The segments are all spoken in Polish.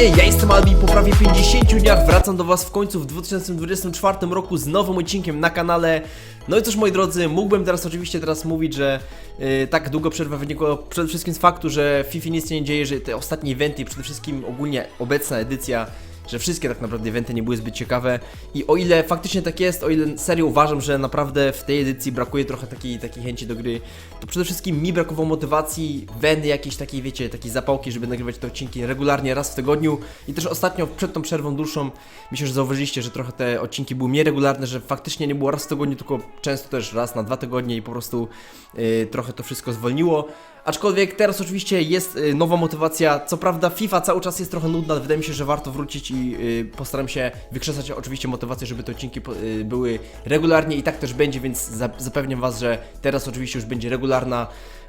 Widzowie, ja jestem Albi po prawie 50 dniach wracam do was w końcu w 2024 roku z nowym odcinkiem na kanale. No i cóż moi drodzy, mógłbym teraz oczywiście teraz mówić, że yy, tak długo przerwa wynikła przede wszystkim z faktu, że FIFA nic nie dzieje, że te ostatnie eventy, przede wszystkim ogólnie obecna edycja że wszystkie tak naprawdę eventy nie były zbyt ciekawe i o ile faktycznie tak jest, o ile serio uważam, że naprawdę w tej edycji brakuje trochę takiej, takiej chęci do gry, to przede wszystkim mi brakowało motywacji, weny jakiejś takiej, wiecie, takiej zapałki, żeby nagrywać te odcinki regularnie raz w tygodniu i też ostatnio przed tą przerwą dłuższą myślę, że zauważyliście, że trochę te odcinki były nieregularne, że faktycznie nie było raz w tygodniu, tylko często też raz na dwa tygodnie i po prostu yy, trochę to wszystko zwolniło. Aczkolwiek teraz oczywiście jest y, nowa motywacja. Co prawda FIFA cały czas jest trochę nudna, wydaje mi się, że warto wrócić i y, postaram się wykrzesać oczywiście motywację, żeby te odcinki y, były regularnie i tak też będzie, więc za, zapewniam Was, że teraz oczywiście już będzie regularna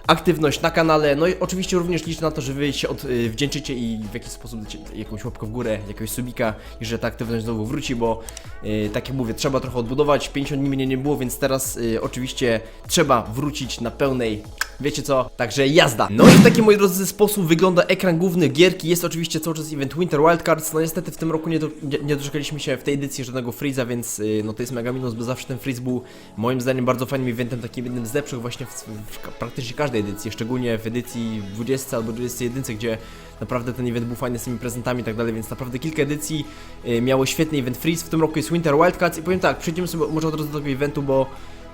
aktywność na kanale. No i oczywiście również liczę na to, że Wy się odwdzięczycie i w jakiś sposób dacie jakąś łapkę w górę, jakiegoś subika i że ta aktywność znowu wróci, bo y, tak jak mówię, trzeba trochę odbudować. 50 dni mnie nie było, więc teraz y, oczywiście trzeba wrócić na pełnej Wiecie co? Także jazda. No i w taki, moi drodzy, sposób wygląda ekran główny gierki. Jest oczywiście cały czas event Winter Wildcards. No niestety w tym roku nie, do, nie, nie doczekaliśmy się w tej edycji żadnego freeza, więc y, no to jest mega minus, bo zawsze ten freeze był moim zdaniem bardzo fajnym eventem, takim jednym z lepszych właśnie w, w ka- praktycznie każdej edycji, szczególnie w edycji 20 albo 21, gdzie naprawdę ten event był fajny z tymi prezentami i tak dalej, więc naprawdę kilka edycji y, miało świetny event freeze. W tym roku jest Winter Wildcards i powiem tak, przejdziemy sobie może od razu do tego eventu, bo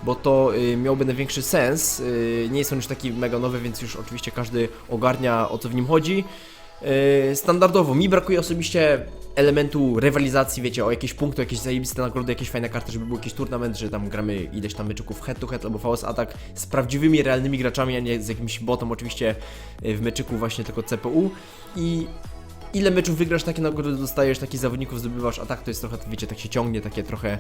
bo to y, miałby największy sens. Y, nie jest on już taki mega nowy, więc już oczywiście każdy ogarnia o co w nim chodzi. Standardowo mi brakuje osobiście elementu rywalizacji, wiecie, o jakieś punkty, jakieś zajebiste nagrody, jakieś fajne karty, żeby był jakiś turnament, że tam gramy ileś tam meczyków head to head albo VS Attack z prawdziwymi, realnymi graczami, a nie z jakimś botem oczywiście y, w meczyku właśnie tylko CPU i ile meczów wygrasz, takie nagrody dostajesz, takich zawodników zdobywasz, a tak to jest trochę, wiecie, tak się ciągnie, takie trochę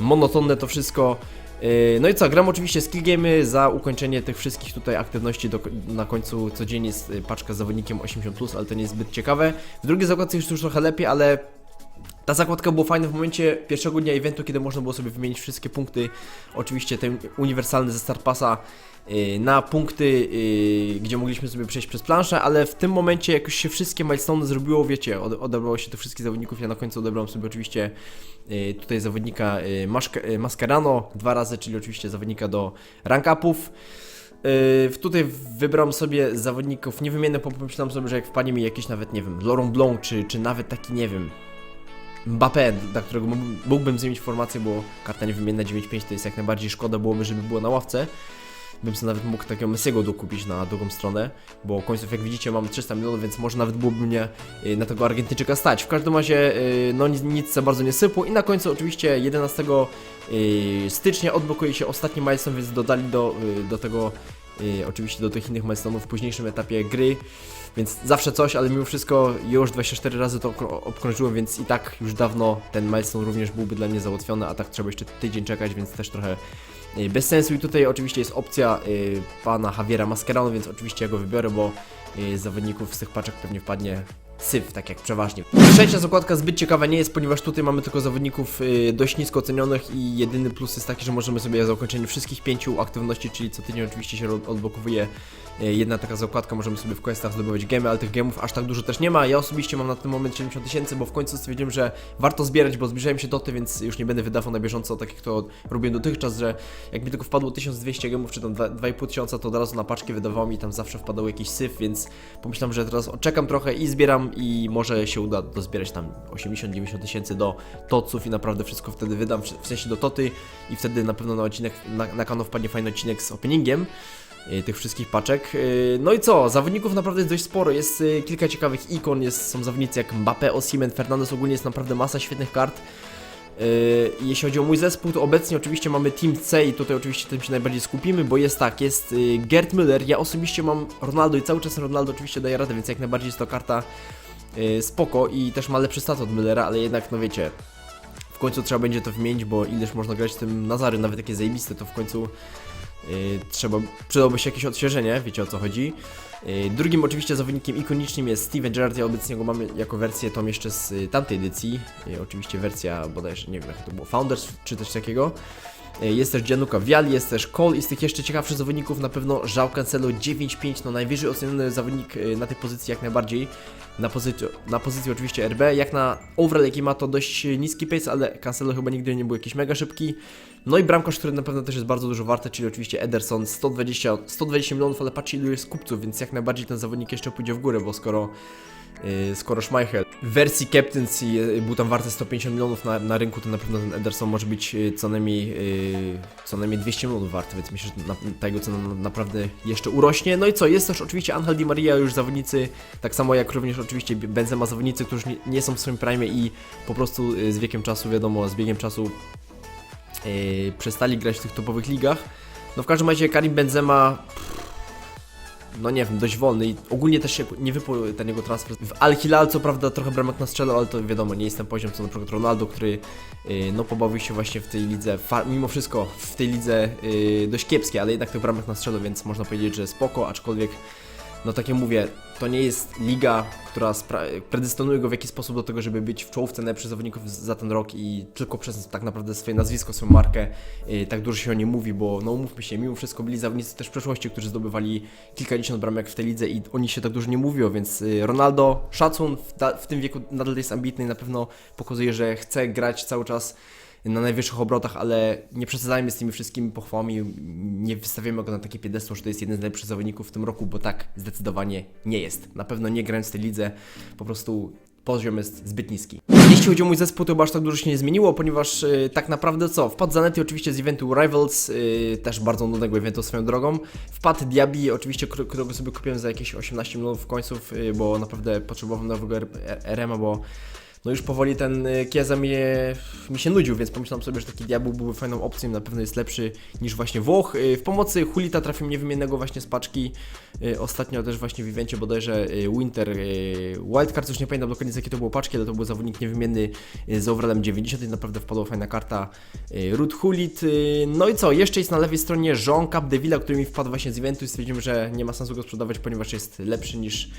monotonne to wszystko. Yy, No i co, gram oczywiście skill gamey za ukończenie tych wszystkich tutaj aktywności do, na końcu codziennie jest y, paczka z zawodnikiem 80+, ale to nie jest zbyt ciekawe. W drugiej zakładce już, już trochę lepiej, ale ta zakładka była fajna w momencie pierwszego dnia eventu, kiedy można było sobie wymienić wszystkie punkty, oczywiście ten uniwersalny ze Start Passa yy, na punkty, yy, gdzie mogliśmy sobie przejść przez planszę, ale w tym momencie jak już się wszystkie milestone zrobiło, wiecie, od, odebrało się tych wszystkich zawodników, ja na końcu odebrałem sobie oczywiście yy, tutaj zawodnika Mascarano dwa razy, czyli oczywiście zawodnika do rank upów. Yy, tutaj wybrałem sobie zawodników niewymiennych, bo pomyślałem sobie, że jak wpadnie mi jakiś nawet, nie wiem, Laurent Blanc, czy, czy nawet taki, nie wiem, Mbappé, dla którego mógłbym- zmienić formację, bo karta niewymienna 9.5 to jest jak najbardziej szkoda byłoby, żeby była na ławce. Bym sobie nawet mógł takiego Messiego dokupić na drugą stronę, bo końców jak widzicie mam 300 milionów, więc może nawet byłoby mnie y, na tego Argentyńczyka stać. W każdym razie y, no nic, nic za bardzo nie sypło i na końcu oczywiście 11 y, stycznia odblokuje się ostatni milestone, więc dodali do, do tego y, oczywiście do tych innych milestone'ów w późniejszym etapie gry. Więc zawsze coś, ale mimo wszystko już 24 razy to obkrążyłem, więc i tak już dawno ten milestone również byłby dla mnie załatwiony, a tak trzeba jeszcze tydzień czekać, więc też trochę y, bez sensu. I tutaj oczywiście jest opcja y, pana Javiera Mascherano, więc oczywiście ja go wybiorę, bo y, zawodników z tych paczek pewnie wpadnie syf, tak jak przeważnie. Trzecia zakładka zbyt ciekawa nie jest, ponieważ tutaj mamy tylko zawodników y, dość nisko ocenionych i jedyny plus jest taki, że możemy sobie za ukończenie wszystkich pięciu aktywności, czyli co tydzień oczywiście się od- odblokowuje y, jedna taka zakładka, możemy sobie w questach zdobywać gemy, ale tych gemów aż tak dużo też nie ma. Ja osobiście mam na ten moment 70 tysięcy, bo w końcu stwierdziłem, że warto zbierać, bo zbliżają się doty, więc już nie będę wydawał na bieżąco, tak jak to robiłem dotychczas, że jak mi tylko wpadło 1200 gemów, czy tam 2,5 tysiąca, to od razu na paczki wydawało mi tam zawsze wpadał jakiś syf, więc pomyślałem, że teraz odczekam trochę i zbieram i może się uda dozbierać tam 80-90 tysięcy do toców i naprawdę wszystko wtedy wydam, w sensie do toty i wtedy na pewno na odcinek, na, na kanał wpadnie fajny odcinek z openingiem y, tych wszystkich paczek. Y, No i co? Zawodników naprawdę jest dość sporo. Jest y, kilka ciekawych ikon, jest, są zawodnicy jak Mbappé, Osimhen, Fernandez, ogólnie jest naprawdę masa świetnych kart. Y, Jeśli chodzi o mój zespół, to obecnie oczywiście mamy Team C i tutaj oczywiście tym się najbardziej skupimy, bo jest tak, jest y, Gerd Müller, ja osobiście mam Ronaldo i cały czas Ronaldo oczywiście daje radę, więc jak najbardziej jest to karta y, spoko i też ma lepszy stat od Müllera, ale jednak no wiecie, w końcu trzeba będzie to wymienić, bo ileż można grać tym Nazary, nawet takie zajebiste, to w końcu trzeba, przydałoby się jakieś odświeżenie, wiecie o co chodzi. Y, Drugim oczywiście zawodnikiem ikonicznym jest Steven Gerrard, ja obecnie go mamy jako wersję tą jeszcze z y, tamtej edycji, Y, oczywiście wersja bodajże, nie wiem jak to było, Founders czy coś takiego. Jest też Gianluca Vialli, jest też Cole i z tych jeszcze ciekawszych zawodników na pewno João Cancelo 9-5, no najwyżej oceniony zawodnik na tej pozycji jak najbardziej. Na pozycji, na pozycji oczywiście RB, jak na overall jaki ma to dość niski pace, ale Cancelo chyba nigdy nie był jakiś mega szybki. No i bramkarz, który na pewno też jest bardzo dużo warte, czyli oczywiście Ederson 120, 120 milionów, ale patrzcie ilu jest kupców, więc jak najbardziej ten zawodnik jeszcze pójdzie w górę, bo skoro Yy, skoro Schmeichel w wersji Captaincy yy, był tam warty 150 milionów na, na rynku, to na pewno ten Ederson może być yy, co najmniej, co najmniej 200 milionów warty, więc myślę, że na, ta jego cena na- naprawdę jeszcze urośnie. No i co, jest też oczywiście Angel Di Maria, już zawodnicy, tak samo jak również oczywiście Benzema, zawodnicy, którzy nie, nie są w swoim prime i po prostu yy, z wiekiem czasu, wiadomo, z biegiem czasu yy, przestali grać w tych topowych ligach. No w każdym razie Karim Benzema no nie wiem, dość wolny i ogólnie też się nie wypł ten jego transfer. W Al Hilal co prawda trochę bramek nastrzelał, ale to wiadomo, nie jest ten poziom co na przykład Ronaldo, który yy, no pobawił się właśnie w tej lidze, mimo wszystko w tej lidze yy, dość kiepskiej, ale jednak tych bramek nastrzelał, więc można powiedzieć, że spoko, aczkolwiek no tak jak mówię, to nie jest liga, która predysponuje go w jakiś sposób do tego, żeby być w czołówce najlepszych zawodników za ten rok i tylko przez tak naprawdę swoje nazwisko, swoją markę yy, tak dużo się o nie mówi, bo no umówmy się, mimo wszystko byli zawodnicy też w przeszłości, którzy zdobywali kilkadziesiąt bramek w tej lidze i o nich się tak dużo nie mówiło, więc yy, Ronaldo, szacun, w, w tym wieku nadal jest ambitny i na pewno pokazuje, że chce grać cały czas na najwyższych obrotach, ale nie przesadzajmy z tymi wszystkimi pochwałami, nie wystawiamy go na takie piedestał, że to jest jeden z najlepszych zawodników w tym roku, bo tak zdecydowanie nie jest. Na pewno nie grając w tej lidze, po prostu poziom jest zbyt niski. Jeśli chodzi o mój zespół, to chyba aż tak dużo się nie zmieniło, ponieważ y, tak naprawdę co? Wpadł Zanetti oczywiście z eventu Rivals, y, też bardzo nudnego eventu swoją drogą. Wpadł Diaby, oczywiście, któ- którego sobie kupiłem za jakieś 18 milionów końców, y, bo naprawdę potrzebowałem nowego RM-a, bo no już powoli ten y, Chiesa mi, mi się nudził, więc pomyślałem sobie, że taki diabeł byłby fajną opcją, na pewno jest lepszy niż właśnie Włoch. Y, W pomocy Hulita trafił mnie wymiennego właśnie z paczki. Y, Ostatnio też właśnie w evencie bodajże Winter Wildcard, już nie pamiętam dokładnie z jakiej to było paczki, ale to był zawodnik niewymienny z overallem 90 i naprawdę wpadła fajna karta Ruth Hulit. No i co, jeszcze jest na lewej stronie Jean Capdevila, który mi wpadł właśnie z eventu i stwierdziłem, że nie ma sensu go sprzedawać, ponieważ jest lepszy niż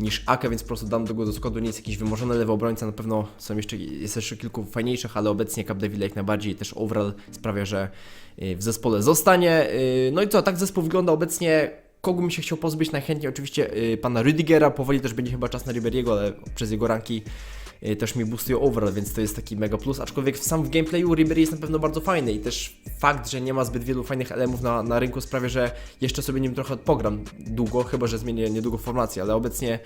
niż Ake, więc po prostu dam do go do składu. Nie jest jakiś wymorzony lewy obrońca, na pewno są jeszcze, jest jeszcze kilku fajniejszych, ale obecnie Capdeville jak najbardziej też overall sprawia, że y, w zespole zostanie. Y, No i co, tak zespół wygląda obecnie. Kogo bym się chciał pozbyć? Najchętniej oczywiście y, pana Rüdigera, powoli też będzie chyba czas na Riberiego, ale przez jego ranki też mi boostują overall, więc to jest taki mega plus, aczkolwiek sam w gameplayu Ribery jest na pewno bardzo fajny i też fakt, że nie ma zbyt wielu fajnych elemów na, na rynku sprawia, że jeszcze sobie nim trochę pogram długo, chyba że zmienię niedługo formację, ale obecnie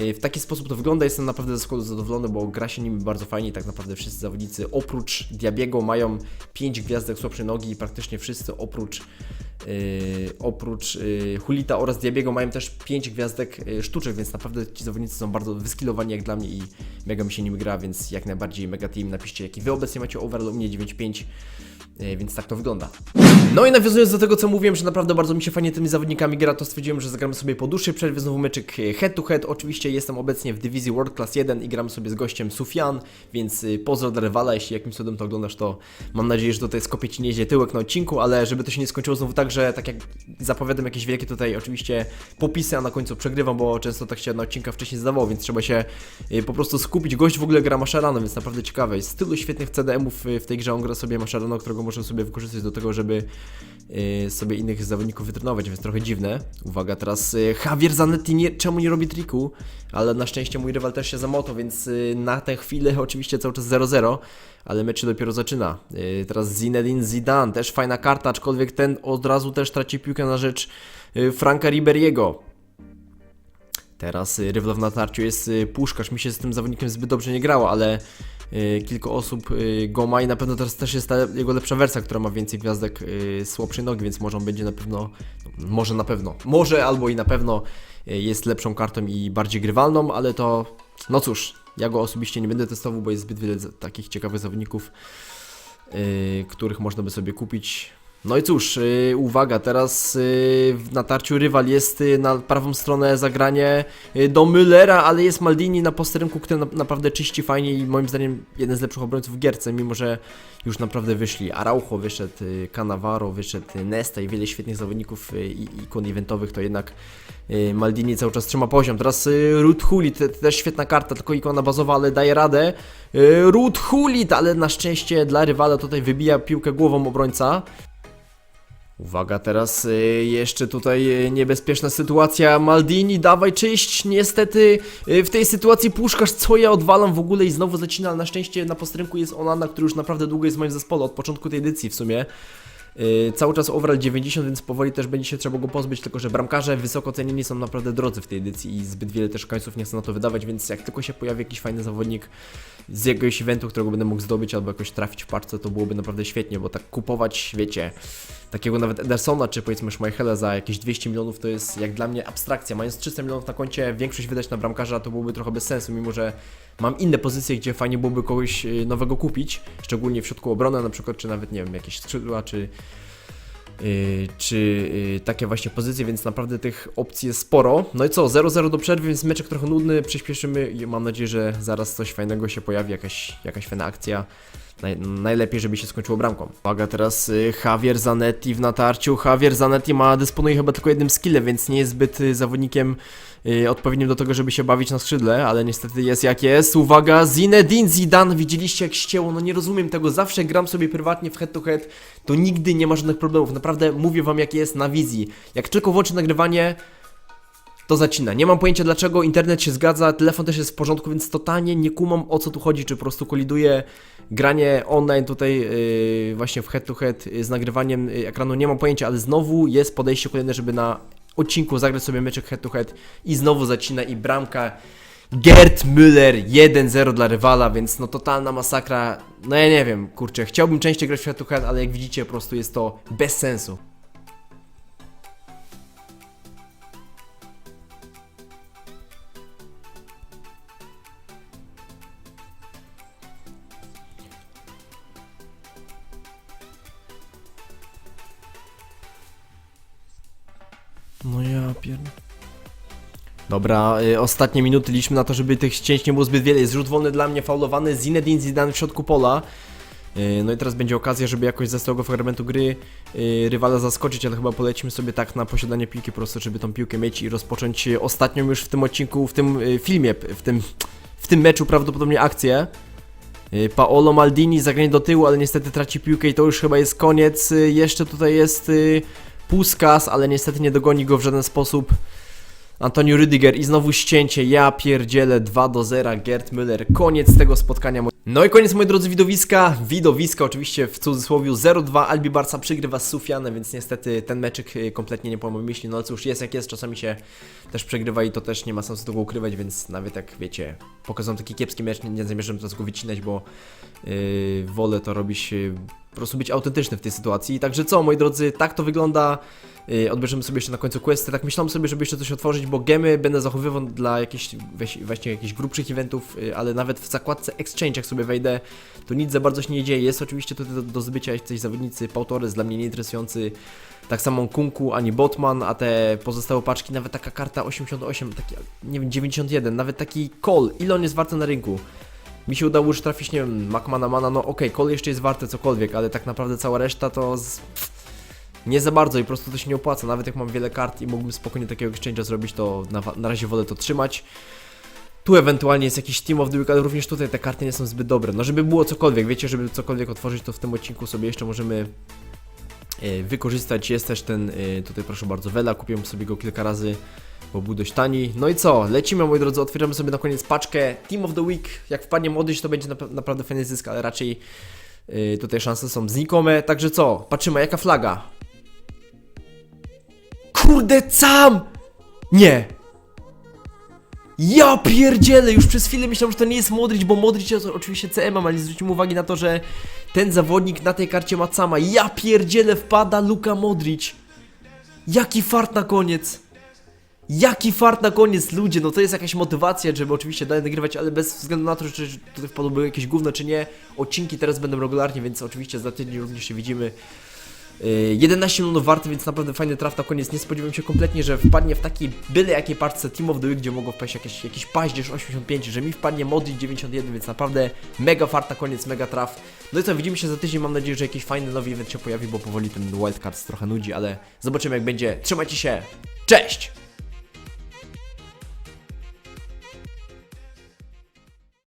y, w taki sposób to wygląda, jestem naprawdę ze składu zadowolony, bo gra się nim bardzo fajnie i tak naprawdę wszyscy zawodnicy oprócz Diabiego mają 5 gwiazdek słabszej nogi i praktycznie wszyscy oprócz oprócz yy, Hulita oraz Diabiego mają też 5 gwiazdek yy, sztuczek, więc naprawdę ci zawodnicy są bardzo wyskillowani jak dla mnie i mega mi się nim gra, więc jak najbardziej mega team. Napiszcie jaki wy obecnie macie overall, u mnie 9.5, yy, więc tak to wygląda. No i nawiązując do tego co mówiłem, że naprawdę bardzo mi się fajnie tymi zawodnikami gra, to stwierdziłem, że zagramy sobie po dłuższej przerwie znowu meczyk yy, head to head. Oczywiście jestem obecnie w dywizji World Class 1 i gram sobie z gościem Sufian, więc yy, pozdro dla rywala, jeśli jakimś cudem to oglądasz, to mam nadzieję, że tutaj skopię ci nieźle tyłek na odcinku, ale żeby to się nie skończyło znowu tak, że tak jak zapowiadam jakieś wielkie tutaj oczywiście popisy, a na końcu przegrywam, bo często tak się na odcinka wcześniej zdawało, więc trzeba się po prostu skupić. Gość w ogóle gra Mascherano, więc naprawdę ciekawe. Jest tylu świetnych CDM-ów w tej grze, on gra sobie Mascherano, którego możemy sobie wykorzystać do tego, żeby y, sobie innych zawodników wytrenować, więc trochę dziwne. Uwaga, teraz y, Javier Zanetti nie, czemu nie robi triku, ale na szczęście mój rywal też się zamotał, więc y, na tę chwilę oczywiście cały czas 0-0, ale mecz się dopiero zaczyna. Teraz Zinedine Zidane, też fajna karta, aczkolwiek ten od razu też traci piłkę na rzecz Franka Riberiego. Teraz rywal w natarciu jest Puszkarz. Mi się z tym zawodnikiem zbyt dobrze nie grało, ale y, kilka osób y, go ma i na pewno teraz też jest ta jego lepsza wersja, która ma więcej gwiazdek y, słabszej nogi, więc może on będzie na pewno, no, może na pewno, może albo i na pewno jest lepszą kartą i bardziej grywalną, ale to, no cóż, ja go osobiście nie będę testował, bo jest zbyt wiele takich ciekawych zawodników, których można by sobie kupić. No i cóż, yy, uwaga, teraz yy, w natarciu rywal jest yy, na prawą stronę zagranie do Müllera, ale jest Maldini na posterunku, który na, naprawdę czyści fajnie i moim zdaniem jeden z lepszych obrońców w gierce, mimo że już naprawdę wyszli. Araujo wyszedł, Cannavaro wyszedł, Nesta i wiele świetnych zawodników i ikon eventowych, to jednak Maldini cały czas trzyma poziom. Teraz Ruud Hulit, te- też świetna karta, tylko ikona bazowa, ale daje radę. Ruud Hulit, ale na szczęście dla rywala tutaj wybija piłkę głową obrońca. Uwaga, teraz y, jeszcze tutaj y, niebezpieczna sytuacja. Maldini, dawaj czyść. Niestety y, w tej sytuacji Puszkarz, co ja odwalam w ogóle i znowu zacina, ale na szczęście na posterunku jest Onana, który już naprawdę długo jest w moim zespole, od początku tej edycji w sumie. Cały czas overall 90, więc powoli też będzie się trzeba go pozbyć, tylko że bramkarze wysoko cenieni są naprawdę drodzy w tej edycji i zbyt wiele też końców nie chcę na to wydawać, więc jak tylko się pojawi jakiś fajny zawodnik z jakiegoś eventu, którego będę mógł zdobyć albo jakoś trafić w parce, to byłoby naprawdę świetnie, bo tak kupować, wiecie, takiego nawet Edersona czy powiedzmy Schmeichela za jakieś 200 milionów to jest jak dla mnie abstrakcja. Mając 300 milionów na koncie, większość wydać na bramkarza to byłoby trochę bez sensu, mimo że mam inne pozycje, gdzie fajnie byłoby kogoś y, nowego kupić, szczególnie w środku obrony na przykład, czy nawet nie wiem, jakieś skrzydła, czy czy yy, takie właśnie pozycje, więc naprawdę tych opcji jest sporo. No i co, 0-0 do przerwy, więc meczek trochę nudny, przyspieszymy i mam nadzieję, że zaraz coś fajnego się pojawi, jakaś, jakaś fajna akcja. Naj, najlepiej, żeby się skończyło bramką. Uwaga, teraz y, Javier Zanetti w natarciu. Javier Zanetti ma, dysponuje chyba tylko jednym skillem, więc nie jest zbyt y, zawodnikiem y, odpowiednim do tego, żeby się bawić na skrzydle, ale niestety jest jak jest. Uwaga, Zinedine Zidane, widzieliście jak ścięło, no nie rozumiem tego, zawsze gram sobie prywatnie w head to head, to nigdy nie ma żadnych problemów, naprawdę mówię wam jak jest na wizji. Jak tylko włączę nagrywanie, to zacina. Nie mam pojęcia dlaczego, internet się zgadza, telefon też jest w porządku, więc totalnie nie kumam o co tu chodzi, czy po prostu koliduje granie online tutaj yy, właśnie w head to head yy, z nagrywaniem yy, ekranu, nie mam pojęcia, ale znowu jest podejście kolejne, żeby na odcinku zagrać sobie meczek head to head i znowu zacina i bramka Gerd Müller 1-0 dla rywala, więc no totalna masakra. No ja nie wiem, kurczę, chciałbym częściej grać w head to head, ale jak widzicie po prostu jest to bez sensu. Dobra, y, ostatnie minuty liczmy na to, żeby tych ścięć nie było zbyt wiele. Jest rzut wolny dla mnie, faulowany, Zinedine Zidane w środku pola. Y, No i teraz będzie okazja, żeby jakoś ze tego fragmentu gry y, rywala zaskoczyć, ale chyba polecimy sobie tak na posiadanie piłki po prostu, żeby tą piłkę mieć i rozpocząć y, ostatnią już w tym odcinku, w tym y, filmie, w tym, w tym meczu prawdopodobnie akcję. Y, Paolo Maldini zagranie do tyłu, ale niestety traci piłkę i to już chyba jest koniec. Y, Jeszcze tutaj jest Puskas, ale niestety nie dogoni go w żaden sposób. Antonio Rüdiger i znowu ścięcie, ja pierdzielę 2 do 0, Gerd Müller, koniec tego spotkania. No i koniec moi drodzy widowiska, widowiska oczywiście w cudzysłowie 0-2, Albi Barca przygrywa z Sufianem, więc niestety ten meczyk y, kompletnie nie pomógł myśli, no ale cóż, jest jak jest, czasami się też przegrywa i to też nie ma sensu tego ukrywać, więc nawet jak wiecie, pokazują taki kiepski mecz, nie, nie zamierzam teraz go wycinać, bo yy, wolę to robić, yy, po prostu być autentyczny w tej sytuacji. Także co, moi drodzy, tak to wygląda. Yy, odbierzemy sobie jeszcze na końcu questy. Tak myślałem sobie, żeby jeszcze coś otworzyć, bo gemy będę zachowywał dla jakichś właśnie jakichś grubszych eventów, yy, ale nawet w zakładce Exchange, jak sobie wejdę, to nic za bardzo się nie dzieje. Jest oczywiście tutaj do, do zbycia jacyś zawodnicy, Pau Torres dla mnie nieinteresujący, tak samo Kunku, ani Botman, a te pozostałe paczki, nawet taka karta 88, taki, nie wiem, 91, nawet taki call, ile on jest warty na rynku? Mi się udało już trafić, nie wiem, Macmana Mana, no okej, call jeszcze jest warte cokolwiek, ale tak naprawdę cała reszta to z... nie za bardzo i po prostu to się nie opłaca, nawet jak mam wiele kart i mógłbym spokojnie takiego exchange'a zrobić, to na, na razie wolę to trzymać. Tu ewentualnie jest jakiś Team of the Week, ale również tutaj te karty nie są zbyt dobre. No żeby było cokolwiek, wiecie, żeby cokolwiek otworzyć, to w tym odcinku sobie jeszcze możemy e, wykorzystać. Jest też ten, e, tutaj proszę bardzo, Vela, kupiłem sobie go kilka razy, bo był dość tani. No i co, lecimy moi drodzy, otwieramy sobie na koniec paczkę Team of the Week. Jak wpadnie młodyś, to będzie nap- naprawdę fajny zysk, ale raczej e, tutaj szanse są znikome. Także co, patrzymy, jaka flaga? Kurde, sam! Nie! Ja pierdzielę, już przez chwilę myślałem, że to nie jest Modric, bo Modric jest oczywiście CM, ale zwróćmy uwagę na to, że ten zawodnik na tej karcie ma sama. Ja pierdzielę, wpada Luka Modric. Jaki fart na koniec. Jaki fart na koniec, ludzie, no to jest jakaś motywacja, żeby oczywiście dalej nagrywać, ale bez względu na to, czy tutaj wpadłoby jakieś gówno, czy nie. Odcinki teraz będą regularnie, więc oczywiście za tydzień również się widzimy. Yy, 11 milionów warty, więc naprawdę fajny traf na koniec. Nie spodziewałem się kompletnie, że wpadnie w takiej byle jakiej parce Team of the Week, gdzie mogło wpaść jakieś, jakiś paździerz 85, że mi wpadnie Modric 91, więc naprawdę mega fart na koniec, mega traf. No i co, widzimy się za tydzień, mam nadzieję, że jakiś fajny nowy event się pojawi, bo powoli ten wildcard trochę nudzi, ale zobaczymy jak będzie. Trzymajcie się, cześć!